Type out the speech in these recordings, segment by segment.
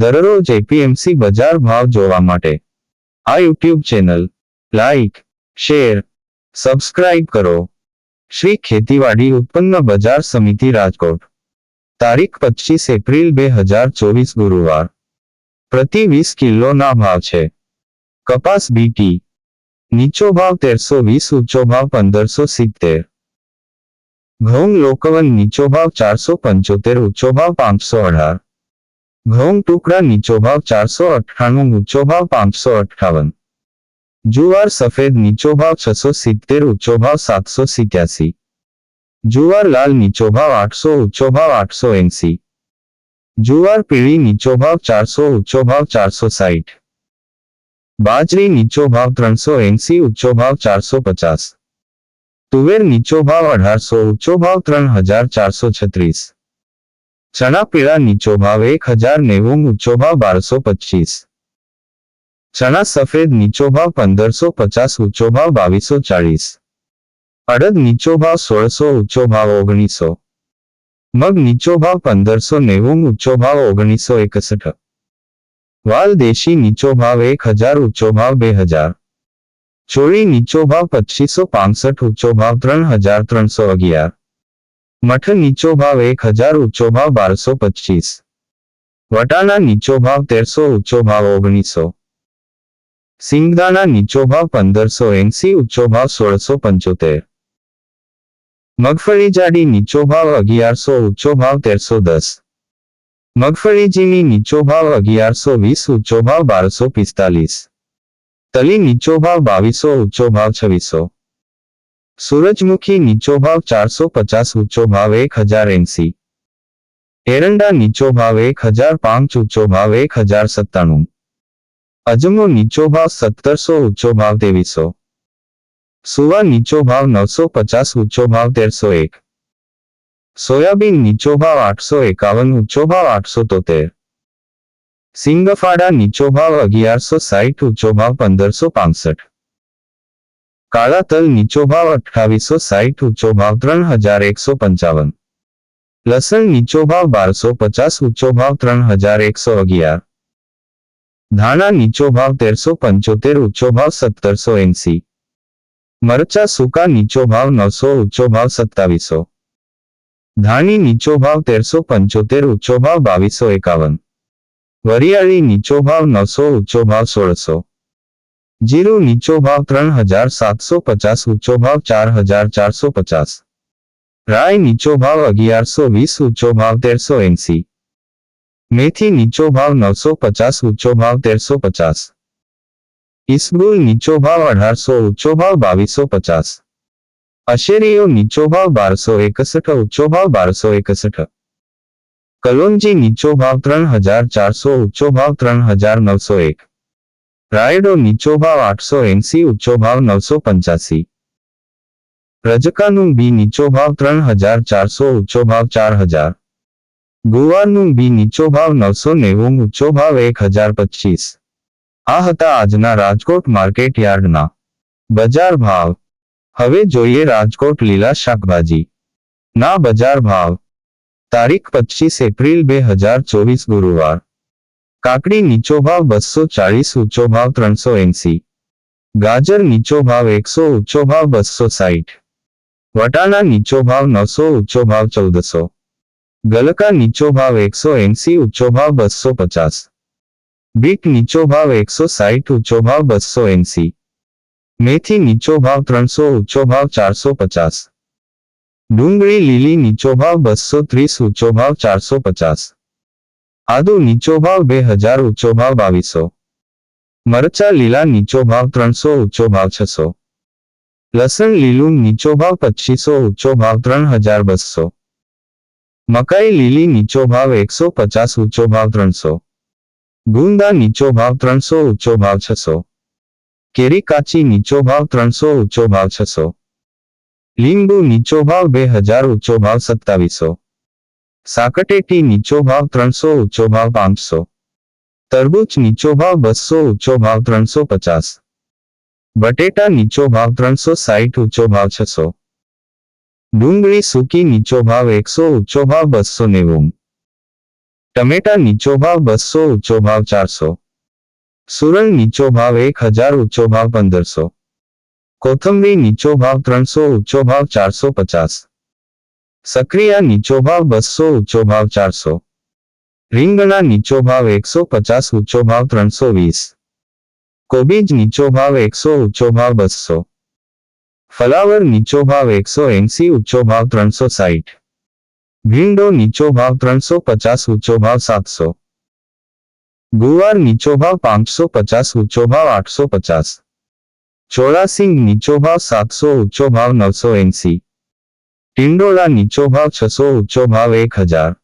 દરરોજ એપીએમસી બજાર ભાવ જોવા માટે. આ YouTube channel, like, share, subscribe કરો. શ્રી ખેતીવાડી ઉત્પન્ન બજાર સમિતિ રાજકોટ. તારીખ પચીસ એપ્રિલ બે હજાર ચોવીસ ગુરુવાર. પ્રતિ વીસ કિલોના ભાવ છે. કપાસ બીટી નીચો ભાવ તેરસો વીસ, ઊંચો ભાવ પંદરસો સિત્તેર. ઘઉં લોકવન નીચો ભાવ ચારસો પંચોતેર, ઊંચો ભાવ પાંચસો અઢાર. ઘઉં ટુકડા નીચો ભાવ ચારસો અઠ્ઠાણું ઊંચો ભાવ પાંચસો અઠ્ઠાવન જુવાર સફેદ નીચો ભાવ છસો સિત્તેર ઊંચો ભાવ સાતસો સિત્યાસી જુવાર લાલ નીચો ભાવ આઠસો ઊંચો ભાવ આઠસો એંસી જુવાર પીળી નીચો ભાવ ચારસો ઊંચો ભાવ ચારસો સાઠ બાજરી નીચો ભાવ ત્રણસો એંસી ઊંચો ભાવ ચારસો પચાસ તુવેર નીચો ભાવ અઢારસો ઊંચો ભાવ ત્રણ હજાર ચારસો છત્રીસ ચણા પીળા નીચો ભાવ એક હજાર નેવું ઊંચો ભાવ બારસો પચીસ ચણા સફેદ નીચો ભાવ પંદરસો પચાસ ઊંચો ભાવ બાવીસો ચાળીસ અડદ નીચો ભાવ સોળસો ઊંચો ભાવ ઓગણીસો મગ નીચો ભાવ પંદરસો નેવું ઊંચો ભાવ ઓગણીસો એકસઠ વાલ દેશી નીચો ભાવ એક હજાર ઊંચો ભાવ બે હજાર ચોળી નીચો ભાવ પચીસો પાંસઠ ઊંચો ભાવ ત્રણ હજાર ત્રણસો અગિયાર મઠ નીચો ભાવ એક હજાર ઊંચો ભાવ બારસો પચીસ. વટાણા નીચો ભાવ તેરસો ઊંચો ભાવ ઓગણીસો. સિંગદાના નીચો ભાવ પંદરસો એંસી ઊંચો ભાવ સોળસો પંચોતેર. મગફળી જાડી નીચો ભાવ અગિયારસો ઊંચો ભાવ તેરસો દસ. મગફળીજીની નીચો ભાવ અગિયારસો વીસ ઊંચો ભાવ બારસો પિસ્તાલીસ. તલી નીચો ભાવ બાવીસો ઊંચો ભાવ છવ્વીસો. સૂરજમુખી નીચો ભાવ ચારસો પચાસ ઊંચો ભાવ એક હજાર એંસી એરંડા નીચો ભાવ એક હજાર પાંચ ઊંચો ભાવ એક હજાર સત્તાણું અજમો નીચો ભાવ સત્તરસો ઊંચો ભાવ ત્રેવીસો સુવા નીચો ભાવ નવસો પચાસ ઊંચો ભાવ તેરસો એક સોયાબીન નીચો ભાવ આઠસો એકાવન ઊંચો ભાવ આઠસો તોતેર સિંગફાડા નીચો ભાવ અગિયારસો સાઠ ઊંચો ભાવ પંદરસો પાસઠ કાળા તલ નીચો ભાવ અઠાવીસો સાઠ ઊંચો ભાવ ત્રણ હજાર એકસો પંચાવન. લસણ નીચો ભાવ બારસો પચાસ ઊંચો ભાવ ત્રણ હજાર એકસો અગિયાર. ધાણા નીચો ભાવ તેરસો પંચોતેર ઊંચો ભાવ સત્તરસો એંસી. મરચા સૂકા નીચો ભાવ નવસો ઊંચો ભાવ સત્તાવીસો. ધાણી નીચો ભાવ તેરસો પંચોતેર ઊંચો ભાવ બાવીસો એકાવન. વરિયાળી નીચો ભાવ નવસો ઊંચો ભાવ સોળસો. જીરું નીચો ભાવ ત્રણ હજાર સાતસો પચાસ ઊંચો ભાવ ચાર હજાર ચારસો પચાસ રાય નીચો ભાવ અગિયારસો વીસ ઊંચો ભાવ તેરસો એંસી મેથી નીચો ભાવ નવસો પચાસ ઊંચો ભાવ તેરસો પચાસ ઈસબુલ નીચો ભાવ અઢારસો ઊંચો ભાવ બાવીસો પચાસ અશેરીઓ નીચો ભાવ બારસો એકસઠ ઊંચો ભાવ બારસો એકસઠ કલોંજી નીચો ભાવ ત્રણ હજાર ચારસો ઊંચો ભાવ ત્રણ હજાર નવસો એક રાયડો નીચો ભાવ આઠસો એંસી, ઊંચો ભાવ નવસો પંચ્યાસી. રજકાનું બી નીચો ભાવ ત્રણ હજાર ચારસો, ઊંચો ભાવ ચાર હજાર. ગુવારનું બી નીચો ભાવ નવસો નેવું, ઊંચો ભાવ એક હજાર પચીસ આ હતા આજના રાજકોટ માર્કેટ યાર્ડના. બજાર ભાવ. હવે જોઈએ રાજકોટ લીલા શાકભાજી. ના બજાર ભાવ. તારીખ પચીસ એપ્રિલ બે હજાર ચોવીસ ગુરુવાર. કાકડી નીચો ભાવ બસો ચાળીસ ઊંચો ભાવ ત્રણસો એંસી ગાજર નીચો ભાવ એકસો ઊંચો ભાવ બસો સાઠ વટાણા નીચો ભાવ નવસો ઊંચો ભાવ ચૌદસો ગલકા નીચો ભાવ એકસો એંસી ઊંચો ભાવ બસો પચાસ બીટ નીચો ભાવ એકસો સાઠ ઊંચો ભાવ બસો એંસી મેથી નીચો ભાવ ત્રણસો ઊંચો ભાવ ચારસો પચાસ ડુંગળી લીલી નીચો ભાવ બસો ત્રીસ ઊંચો ભાવ ચારસો પચાસ આદુ નીચો ભાવ બે હજાર ઊંચો ભાવ બાવીસો મરચા લીલા નીચો ભાવ ત્રણસો ઊંચો ભાવ છસો લસણ લીલું નીચો ભાવ પચીસો ઊંચો ભાવ ત્રણ હજાર બસો મકાઈ લીલી નીચો ભાવ એકસો પચાસ ઊંચો ભાવ ત્રણસો ગુંદા નીચો ભાવ ત્રણસો ઊંચો ભાવ છસો કેરી કાચી નીચો ભાવ ત્રણસો ઊંચો ભાવ છસો લીંબુ નીચો ભાવ બે હજાર ઊંચો ભાવ સત્તાવીસો સાકટેટી નીચો ભાવ ત્રણસો ઊંચો ભાવ પાંચસો તરબૂચ નીચો ભાવ બસો ઊંચો ભાવ ત્રણસો પચાસ બટેટા નીચો ભાવ ત્રણસો સાઠ ઊંચો ભાવ છસો ડુંગળી સૂકી નીચો ભાવ એકસો ઊંચો ભાવ બસો નેવું ટમેટા નીચો ભાવ બસો ઊંચો ભાવ ચારસો સુરણ નીચો ભાવ એક હજાર ઊંચો ભાવ પંદરસો કોથંબરી નીચો ભાવ ત્રણસો ઊંચો ભાવ ચારસો પચાસ સક્રિયા નીચો ભાવ બસો ઊંચો ભાવ ચારસો. રીંગણા નીચો ભાવ એકસો પચાસ ઊંચો ભાવ ત્રણસો વીસ. કોબીજ નીચો ભાવ એકસો ઊંચો ભાવ બસો. ફલાવર નીચો ભાવ એકસો એંસી ઊંચો ભાવ ત્રણસો સાઠ ભીંડો નીચો ભાવ ત્રણસો પચાસ ઊંચો ભાવ સાતસો. ગુવાર નીચો ભાવ પાંચસો પચાસ ઊંચો ભાવ આઠસો પચાસ. ચોરાસિંગ નીચો ભાવ સાતસો ઊંચો ભાવ નવસો એંસી. ટિંડોળા નીચો ભાવ છસો ઊંચો ભાવ એક હજાર.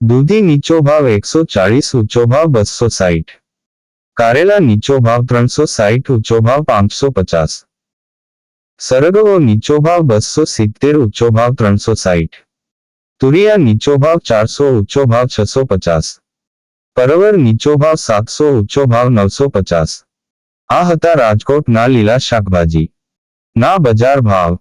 દૂધી નીચો ભાવ એકસો ચાળીસ ઊંચો ભાવ બસો સાઠ કારેલા નીચો ભાવ ત્રણસો સાઠ ઊંચો ભાવ પાંચસો પચાસ. સરગવો નીચો ભાવ બસો સિત્તેર ઊંચો ભાવ ત્રણસો સાઠ તુરિયા નીચો ભાવ ચારસો ઊંચો ભાવ છસો પચાસ. પરવર નીચો ભાવ સાતસો ઊંચો ભાવ નવસો પચાસ. આ હતા રાજકોટના લીલા શાકભાજી. ના બજાર ભાવ.